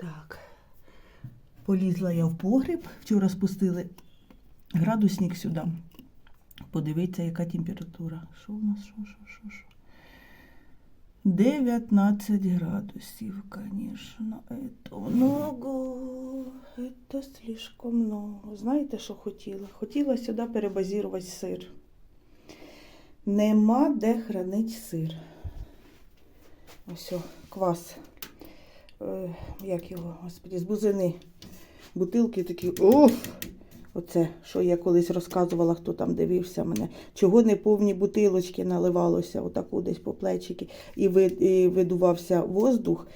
Так. Полізла я в погріб. Вчора спустили градусник сюди. Подивіться, яка температура. Що у нас? Що, що, що, що? 19 градусів, конечно. Это много. Это слишком много. Знаєте, що хотіла? Хотіла сюди перебазірувати сир. Нема де хранить сир. Ось о, квас. Е, як його, господі, з бузини. Бутилки такі. Оф! Оце, що я колись розказувала, хто там дивився мене. Чого не повні бутилочки наливалося, отаку десь по плечики, і видувався воздух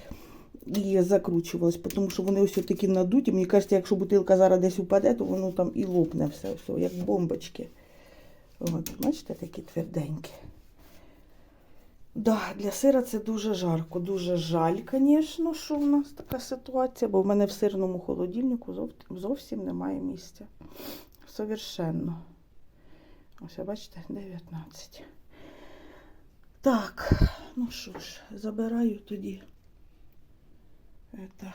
і закручувалось, тому що вони ось такі надуті. Мені кажеться, якщо бутилка зараз десь упаде, то воно там і лопне все, все як бомбочки. От, бачите, такі тверденькі. Да, для сира це дуже жарко. Дуже жаль, звісно, що в нас така ситуація, бо в мене в сирному холодильнику зовсім немає місця. Совершенно. Ось, бачите, 19. Так, ну що ж, забираю тоді. Это,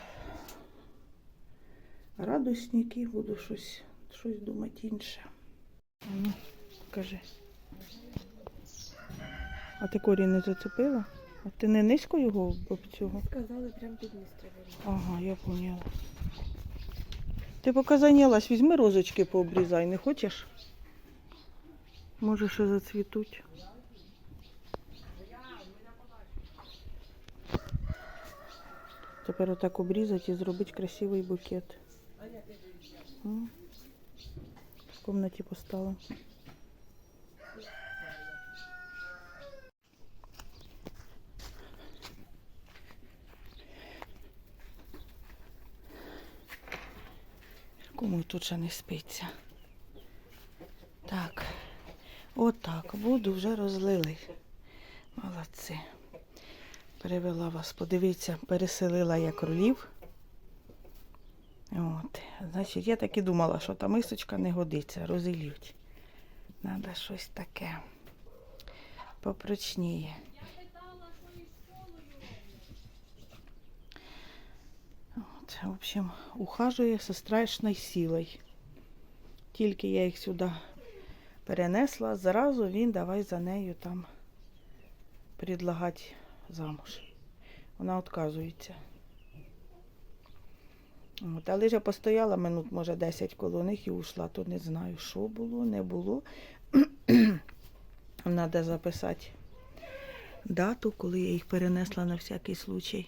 радусники, буду щось, щось думати інше. Ну, кажи. А ти корінь не зацепила? А ти не низько його об цього? Сказали, прям під низ треба. різати. Ага, я поняла. Ти поки зайнялась, візьми розочки пообрізай, не хочеш? Може, ще зацвітуть. Тепер отак обрізати і зробити красивий букет. В кімнаті поставимо. Кому тут ще не спиться. Так, отак, воду вже розлили. Молодці. Перевела вас, подивіться, переселила я кролів. От, значить, я так і думала, що та мисочка не годиться, розілють. Надо щось таке попрочніє. В общем, ухажує со страшною силою. Тільки я їх сюди перенесла, зразу він давай за нею там предлагати замуж. Вона відказується. От, але ж я постояла минут, може, 10 коло них і ушла, то не знаю, що було, не було. Треба записати дату, коли я їх перенесла на всякий случай.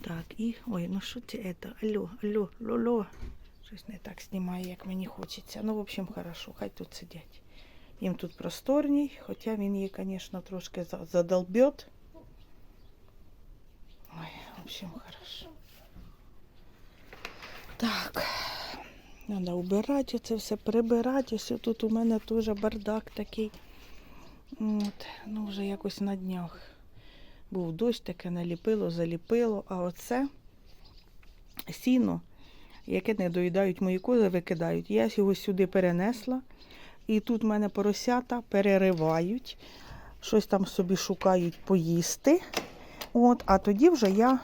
Так, і. Ой, ну що це? Алло, алло, лоло. Щось не так знімає, як мені хочеться. Ну, в общем, хорошо, хай тут сидять. Їм тут просторній, хоча він її, звісно, трошки за- задолбет. Ой, в общем, хорошо. Так, треба убирати це все, прибирати. Ось тут у мене теж бардак такий. От, ну, вже якось на днях. Був дощ, таке наліпило, заліпило, а оце сіно, яке не доїдають мої кози, викидають. Я його сюди перенесла, і тут в мене поросята переривають, щось там собі шукають поїсти. От, а тоді вже я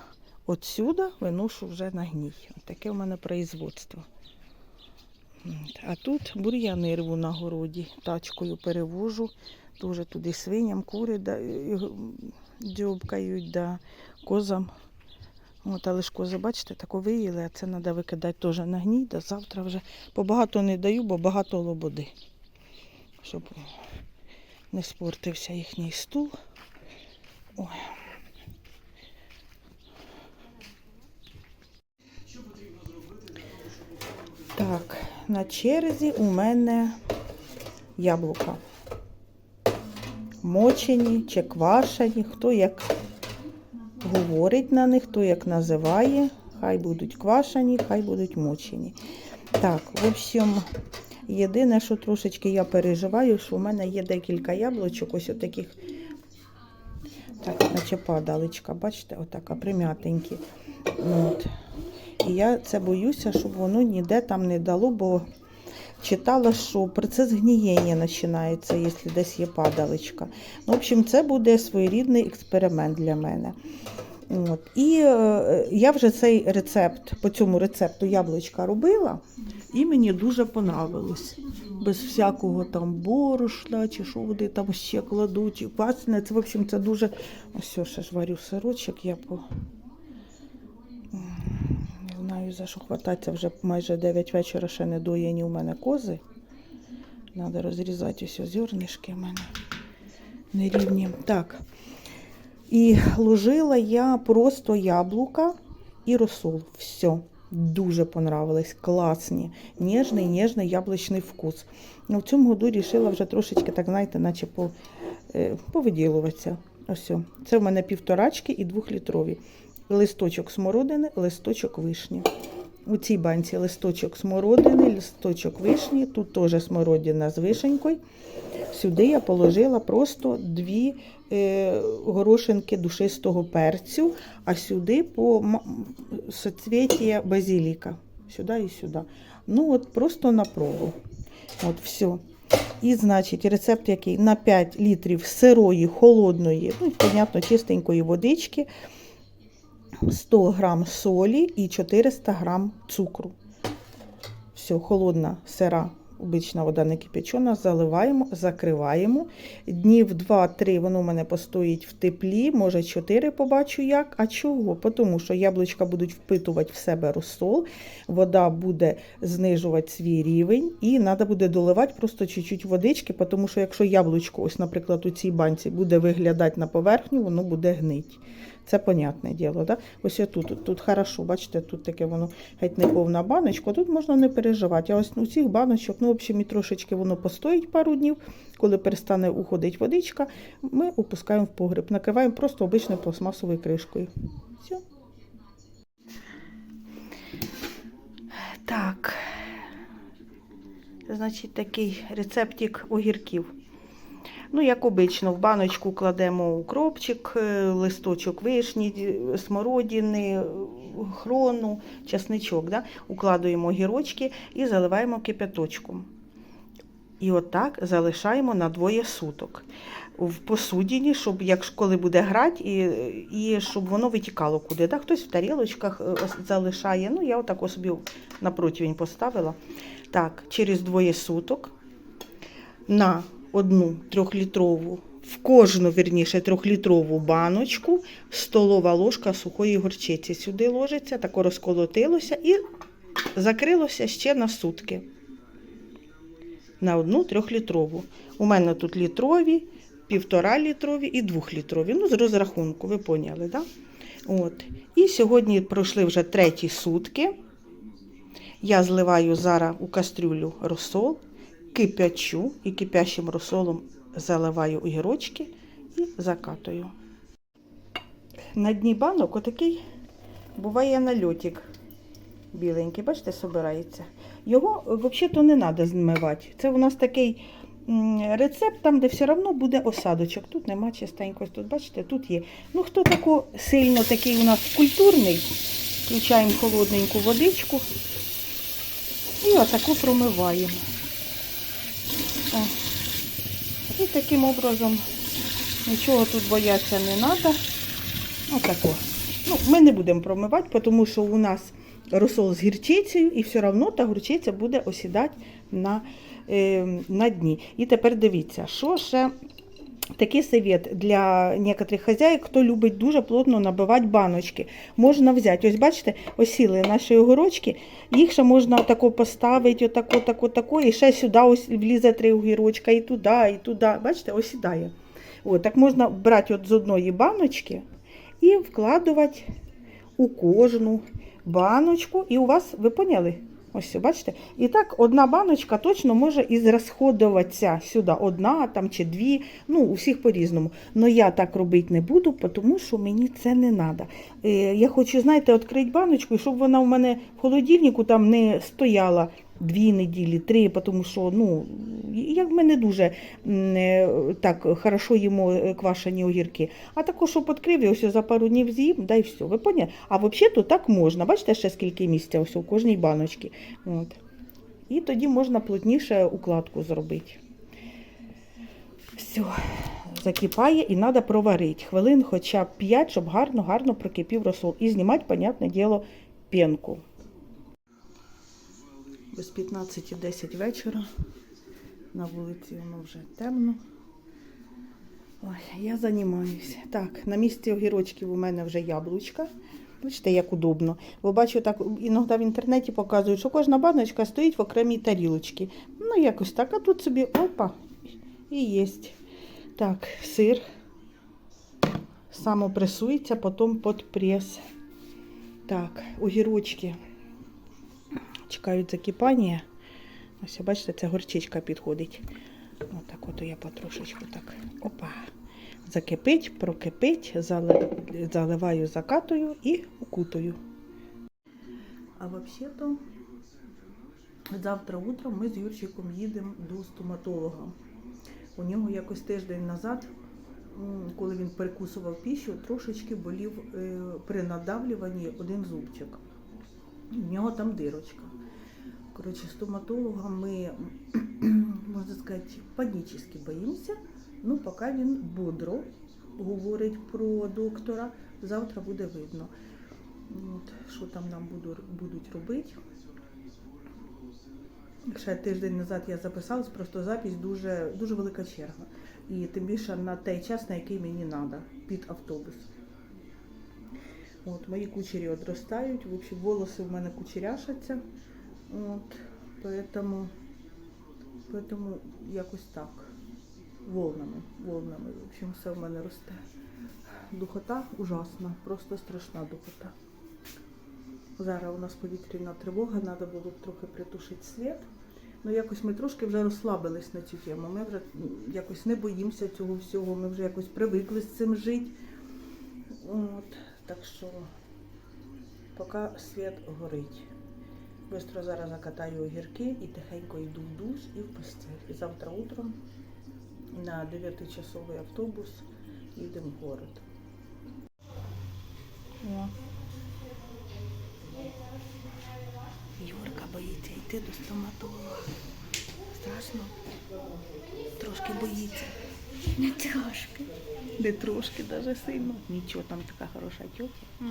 отсюда виношу вже на гній. Таке в мене производство. А тут бур'яни рву на городі, тачкою перевожу. Дуже туди свиням, кури да, дзьобкають, да, козам. От, але ж кози, бачите, тако виїли, а це треба викидати теж на гній, да завтра вже. Побагато не даю, бо багато лободи. Щоб не спортився їхній стул. Ой. Так, на черзі у мене яблука. Мочені чи квашені, хто як говорить на них, хто як називає. Хай будуть квашені, хай будуть мочені. Так, в общем, єдине, що трошечки я переживаю, що у мене є декілька яблучок, ось таких, так, наче падаличка, бачите, отака прим'ятенькі. От. І я це боюся, щоб воно ніде там не дало, бо читала, що процес гнієння починається, якщо десь є падаличка. Ну, в общем, це буде своєрідний експеримент для мене. От. І е, я вже цей рецепт, по цьому рецепту яблучка робила, і мені дуже понравилось. Без всякого там борошна, чи що вони там ще кладуть, і квасне. Це, в общем, це дуже. Ось ще ж варю сирочок, я по. Знаю, за що хвататися, вже майже 9 вечора ще не доєні у мене кози. Треба розрізати ось зернішки в мене нерівні. Так. І ложила я просто яблука і розсол. Все. Дуже понравилось, класні. Ніжний, ніжний яблучний вкус. Ну, в цьому году рішила вже трошечки, так знаєте, наче по, е, повиділуватися. Ось. Це в мене півторачки і двохлітрові. Листочок смородини, листочок вишні. У цій банці листочок смородини, листочок вишні, тут теж смородина з вишенькою. Сюди я положила просто дві е, горошинки душистого перцю, а сюди по соцвітія базиліка. Сюди і сюди. Ну, от просто на пробу. От все. І, значить, рецепт який на 5 літрів сирої, холодної, ну, понятно, чистенької водички, 100 грам солі і 400 грам цукру. Все, холодна сира, обична вода не кипячена, заливаємо, закриваємо. Днів 2-3 воно у мене постоїть в теплі, може 4 побачу як. А чого? Тому що яблучка будуть впитувати в себе розсол, вода буде знижувати свій рівень, і треба буде доливати просто чуть-чуть водички, тому що якщо яблучко, ось, наприклад, у цій банці буде виглядати на поверхню, воно буде гнить. Це понятне діло. Да? Ось тут, тут, хорошо, бачите, тут таке воно геть не повна баночка, тут можна не переживати. А ось у цих баночок, ну, в общем, і трошечки воно постоїть пару днів, коли перестане уходити водичка, ми опускаємо в погреб, накриваємо просто обичною пластмасовою кришкою. Все. Так. Значить, такий рецептик огірків. Ну, як обично, в баночку кладемо укропчик, е, листочок вишні, смородини, хрону, часничок. Да? Укладуємо огірочки і заливаємо кипяточком. І отак залишаємо на двоє суток. В посудині, щоб як коли буде грати, і, і щоб воно витікало куди. Да? Хтось в тарілочках е, залишає. Ну, я отак собі на противень поставила. Так, через двоє суток на одну трьохлітрову, в кожну, вірніше, трьохлітрову баночку столова ложка сухої горчиці. Сюди ложиться, тако розколотилося і закрилося ще на сутки. На одну трьохлітрову. У мене тут літрові, півтора літрові і двохлітрові. Ну, з розрахунку, ви поняли? Да? От. І сьогодні пройшли вже треті сутки. Я зливаю зараз у кастрюлю розсол, кипячу і кипящим розсолом заливаю огірочки і закатую. На дні банок отакий буває нальотик біленький, бачите, собирається. Його взагалі-то не треба змивати. Це у нас такий рецепт, там, де все одно буде осадочок. Тут нема чистенько, тут, бачите, тут є. Ну, хто тако сильно такий у нас культурний, включаємо холодненьку водичку і отаку промиваємо. О. І таким образом нічого тут боятися не треба. Отако. Ну, ми не будемо промивати, тому що у нас розсол з гірчицею, і все одно та гірчиця буде осідати на, е, на дні. І тепер дивіться, що ще такий совет для некоторих хазяїв, хто любить дуже плотно набивати баночки. Можна взяти, ось бачите, осіли наші огірочки, їх ще можна отако поставити, отако, тако, тако, і ще сюди ось влізе три огірочка, і туди, і туди. Бачите, осідає. От, так можна брати от з одної баночки і вкладувати у кожну баночку. І у вас, ви поняли? Ось, бачите? І так одна баночка точно може і зрасходуватися сюди. Одна там чи дві, ну, у всіх по-різному. Но я так робити не буду, тому що мені це не треба. Я хочу, знаєте, відкрити баночку, щоб вона в мене в холодильнику там не стояла дві неділі, три, тому що ну, як ми не дуже е, так хорошо їмо е, квашені огірки. А також, щоб відкрив, ось за пару днів з'їм, да і все. Ви поняли? А взагалі то так можна. Бачите, ще скільки місця ось у кожній баночці. От. І тоді можна плотніше укладку зробити. Все, закипає і треба проварити. Хвилин хоча б 5, щоб гарно-гарно прокипів розсол. І знімати, понятне діло, пінку. Без 15-10 вечора. На вулиці воно вже темно. Ой, я займаюся. Так, на місці огірочків у мене вже яблучка. Бачите, як удобно. Бо бачу, так іноді в інтернеті показують, що кожна баночка стоїть в окремій тарілочці. Ну, якось так. А тут собі опа, і єсть. Так, сир. Самопресується, потім під прес. Так, огірочки чекають закипання. Ось, бачите, це горчичка підходить. Отак от я потрошечку так. Опа. Закипить, прокипить, зали- заливаю, закатую і укутую. А взагалі-то завтра утром ми з Юрчиком їдемо до стоматолога. У нього якось тиждень назад, коли він перекусував піщу, трошечки болів е, при надавлюванні один зубчик. В нього там дирочка. Коротше, стоматолога ми, можна сказати, панічно боїмося. Ну, поки він бодро говорить про доктора, завтра буде видно. От, що там нам буду, будуть робити. Ще тиждень назад я записалась, просто запись дуже, дуже велика черга. І тим більше на той час, на який мені треба, під автобус. От, мої кучері одростають, в волоси в мене кучеряшаться. От, поэтому, поэтому якось так. Волнами, волнами. В общем, все в мене росте. Духота ужасна, просто страшна духота. Зараз у нас повітряна тривога, треба було б трохи притушити світ. Ну, якось ми трошки вже розслабились на цю тему. Ми вже якось не боїмося цього всього, ми вже якось привикли з цим жити. Так що поки світ горить. Бистро зараз закатаю огірки і тихенько йду в душ і в постель. І завтра утром на 9-часовий автобус їдемо в город. Юрка боїться йти до стоматолога. Страшно? Трошки боїться. Не трошки. Не трошки, навіть сильно. Нічого, там така хороша тьотя.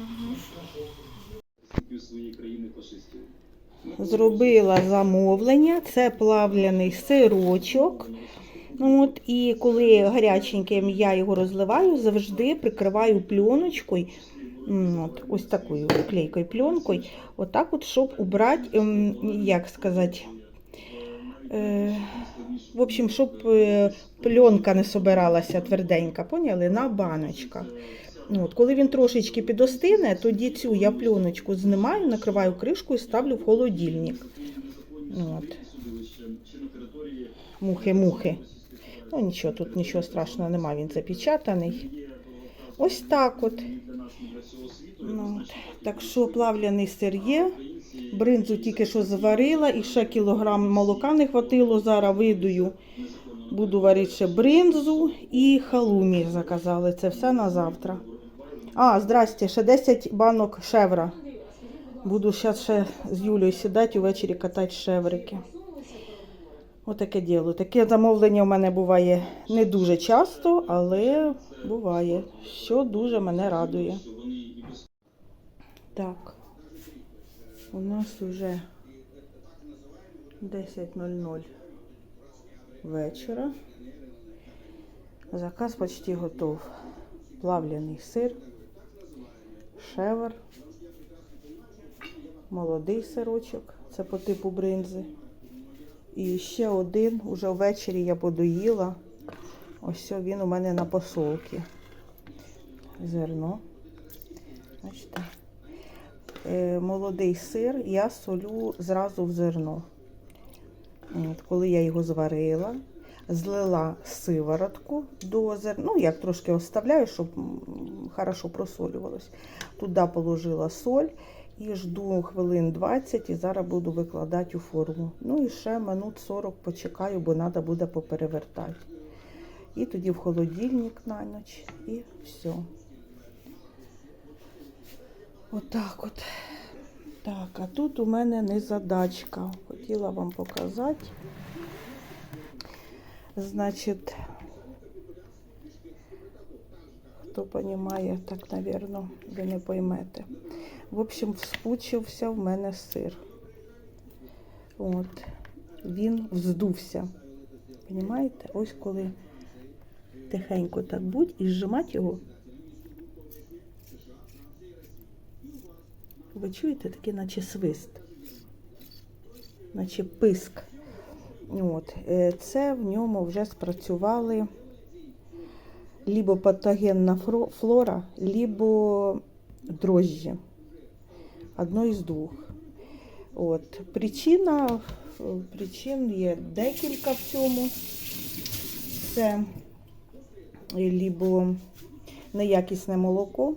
у своїй країни фашистів. Зробила замовлення, це плавляний сирочок. От, і коли гаряченьким я його розливаю, завжди прикриваю пленочкою, от, ось такою клейкою пленкою, отак от, щоб убрати, ем, як сказати, е, в общем, щоб е, пленка не собиралася тверденька, поняли, на баночках. Ну, От, коли він трошечки підостине, тоді цю я пленочку знімаю, накриваю кришкою і ставлю в холодильник. От. Мухи-мухи. Ну нічого, тут нічого страшного немає, він запечатаний. Ось так от. Ну, от. Так що плавляний сир є. Бринзу тільки що зварила, і ще кілограм молока не хватило. Зараз видую. Буду варити ще бринзу і халумі заказали. Це все на завтра. А, здрасте, ще 10 банок шевра. Буду зараз ще з Юлею сідати увечері катати шеврики. Отаке діло. Таке замовлення у мене буває не дуже часто, але буває. Що дуже мене радує. Так. У нас вже 10.00 вечора. Заказ почти готов. Плавляний сир, шевер, молодий сирочок, це по типу бринзи. І ще один, уже ввечері я подоїла. Ось він у мене на посолки. Зерно. Бачите. Е, молодий сир я солю зразу в зерно. От, коли я його зварила, злила сиворотку до зерна, ну як трошки оставляю, щоб хорошо просолювалось. Туди положила соль і жду хвилин 20 і зараз буду викладати у форму. Ну і ще минут 40 почекаю, бо треба буде поперевертати. І тоді в холодильник на ніч і все. Отак от. Так, а тут у мене незадачка. Хотіла вам показати. Значить, Хто понімає, так, напевно, ви не поймете. В общем, вспучився в мене сир. От. Він вздувся. Понімаєте? Ось коли тихенько так будь і зжимати його. Ви чуєте такий, наче свист, наче писк. От. е, Це в ньому вже спрацювали либо патогенна флора, либо дрожжі. Одно із двох. От. Причина, причин є декілька в цьому. Це либо неякісне молоко,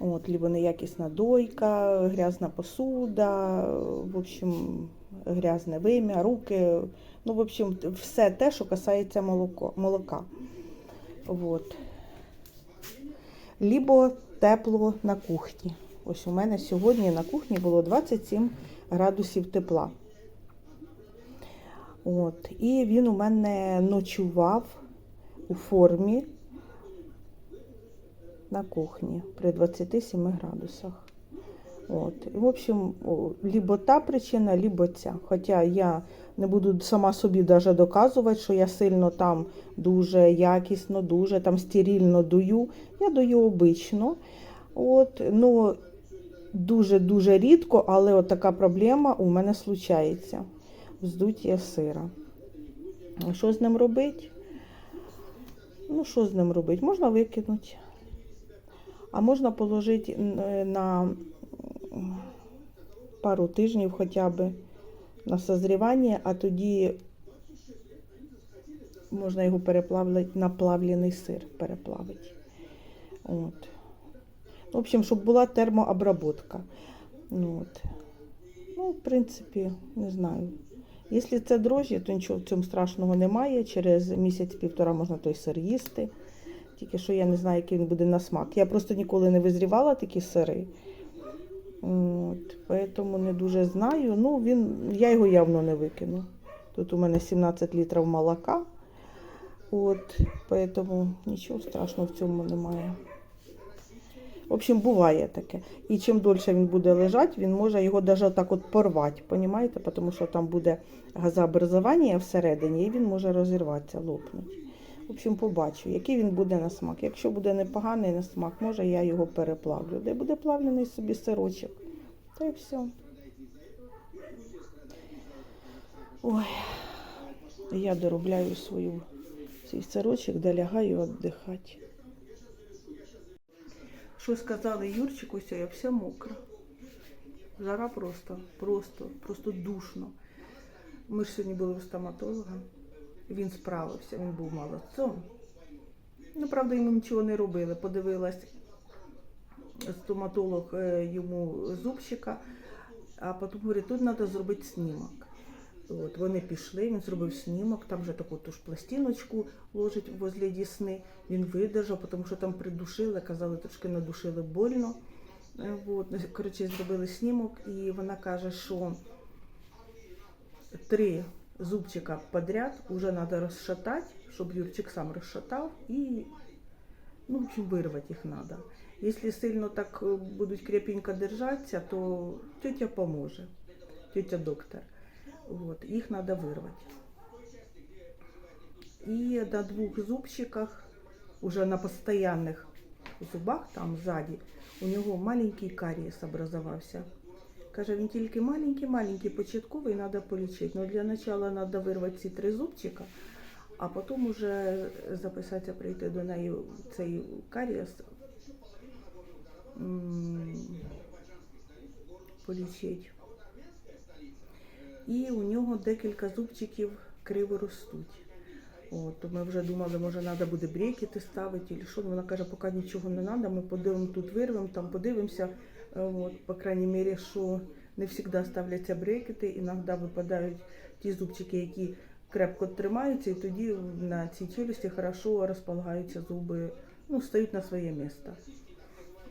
от, либо неякісна дойка, грязна посуда, в общем, грязне вим'я, руки. Ну, в общем, все те, що касається молоко, молока. Вот. Либо тепло на кухні. Ось у мене сьогодні на кухні було 27 градусів тепла. От. І він у мене ночував у формі на кухні при 27 градусах. От. В общем, либо та причина, либо ця. Хоча я не буду сама собі даже доказувати, що я сильно там дуже якісно, дуже там стерильно дую. Я дую обично. От, ну, дуже-дуже рідко, але от така проблема у мене случається. Вздуття сира. Що з ним робити? Ну, що з ним робити? Можна викинути. А можна положити е, на пару тижнів хоча б на созрівання, а тоді можна його переплавити на плавлений сир переплавити. От. В общем, щоб була термообработка. От. ну, в принципі, не знаю. Якщо це дрожжі, то нічого в цьому страшного немає. Через місяць-півтора можна той сир їсти. Тільки що я не знаю, який він буде на смак. Я просто ніколи не визрівала такі сири. От, поэтому не дуже знаю. Ну, він, я його явно не викину. Тут у мене 17 літрів молока. От, поэтому нічого страшного в цьому немає. В общем, буває таке. І чим дольше він буде лежати, він може його навіть так от порвати, понімаєте? Тому що там буде газообразування всередині, і він може розірватися, лопнути. В общем, побачу, який він буде на смак. Якщо буде непоганий на смак, може я його переплавлю. Де буде плавлений собі сирочок. Та й все. Ой, я доробляю свою свій сирочок, де лягаю віддихати. Що сказали Юрчику, все, я вся мокра. Жара просто, просто, просто душно. Ми ж сьогодні були у стоматолога. Він справився, він був молодцом. Ну, правда, йому нічого не робили. Подивилась стоматолог е, йому зубчика, а потім говорить, тут треба зробити снімок. От, вони пішли, він зробив снімок, там вже таку ту ж пластиночку ложить возле дісни. Він видержав, тому що там придушили, казали, трошки надушили больно. Е, От, коротше, зробили снімок, і вона каже, що три зубчика подряд уже треба розшатати, щоб Юрчик сам розшатав і ну, в общем, вирвати їх треба. Якщо сильно так е, будуть крепенько держатися, то тетя поможе, тетя доктор. Вот, їх треба вирвати. І на двох зубчиках, уже на постоянних зубах, там ззаді, у нього маленький карієс образувався. Каже, він тільки маленький-маленький, початковий, треба полічити. Ну, для початку треба вирвати ці три зубчика, а потім вже записатися, прийти до неї цей карієс. м, Полічити. І у нього декілька зубчиків криво ростуть. От, ми вже думали, може треба буде брекети ставити, чи що. Вона каже, поки нічого не треба, ми подивимо тут вирвемо, там подивимося. От, по крайній мірі, що не завжди ставляться брекети, іноді випадають ті зубчики, які крепко тримаються, і тоді на цій челюсті хорошо розполагаються зуби, ну, стають на своє місце.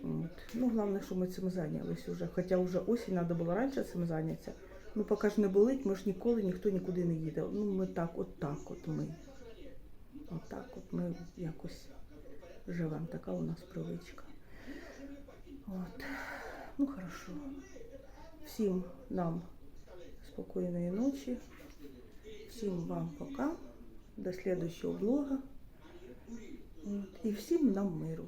От. Ну, головне, що ми цим зайнялися вже. Хоча вже осінь треба було раніше цим зайнятися. Ну, поки ж не болить, ми ж ніколи ніхто нікуди не їде. Ну, ми так, от так от ми. От так от ми якось живемо, така у нас привичка. От. Ну хорошо. Всім нам спокійної ночі. Всім вам пока. До следующего блога. От. І всім нам миру.